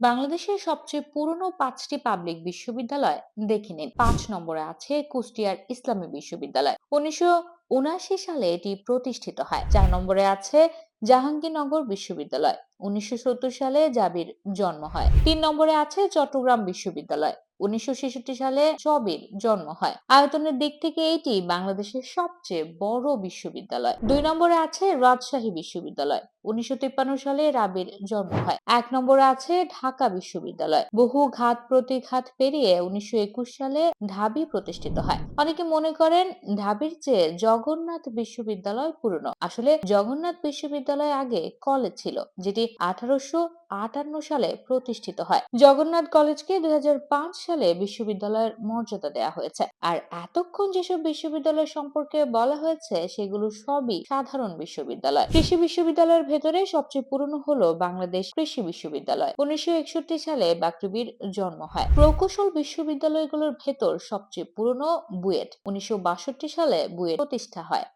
বাংলাদেশের সবচেয়ে পুরনো পাঁচটি পাবলিক বিশ্ববিদ্যালয় দেখে নিন। পাঁচ নম্বরে আছে কুষ্টিয়ার ইসলামী বিশ্ববিদ্যালয়। উনিশশো উনাশি সালে এটি প্রতিষ্ঠিত হয়। চার নম্বরে আছে জাহাঙ্গীরনগর বিশ্ববিদ্যালয়। উনিশশো সত্তর সালে জাবির জন্ম হয়। তিন নম্বরে আছে চট্টগ্রাম বিশ্ববিদ্যালয়। উনিশশো ছেষট্টি সালে জন্ম হয়। আয়তনের দিক থেকে এটি বাংলাদেশের সবচেয়ে বড় বিশ্ববিদ্যালয়। দুই নম্বরে আছে রাজশাহী বিশ্ববিদ্যালয়। উনিশশো তিপ্পান্ন সালে রাবির জন্ম হয়। এক নম্বরে আছে ঢাকা বিশ্ববিদ্যালয়। বহু ঘাত প্রতিঘাত পেরিয়ে উনিশশো একুশ সালে ঢাবি প্রতিষ্ঠিত হয়। অনেকে মনে করেন ঢাবির চেয়ে জগন্নাথ বিশ্ববিদ্যালয় পুরনো। আসলে জগন্নাথ বিশ্ববিদ্যালয় আগে কলেজ ছিল, যেটি আঠারোশো আটান্ন সালে প্রতিষ্ঠিত হয়। জগন্নাথ কলেজকে দুই সালে বিশ্ববিদ্যালয়ের মর্যাদা দেওয়া হয়েছে। আর এতক্ষণ যেসব বিশ্ববিদ্যালয় সম্পর্কে বলা হয়েছে, সেগুলো সবই সাধারণ বিশ্ববিদ্যালয়। কৃষি বিশ্ববিদ্যালয়ের ভেতরে সবচেয়ে পুরনো হলো বাংলাদেশ কৃষি বিশ্ববিদ্যালয়। উনিশশো একষট্টি সালে বাকৃবির জন্ম হয়। প্রকৌশল বিশ্ববিদ্যালয়গুলোর ভেতর সবচেয়ে পুরনো বুয়েট। উনিশশো বাষট্টি সালে বুয়েট প্রতিষ্ঠা হয়।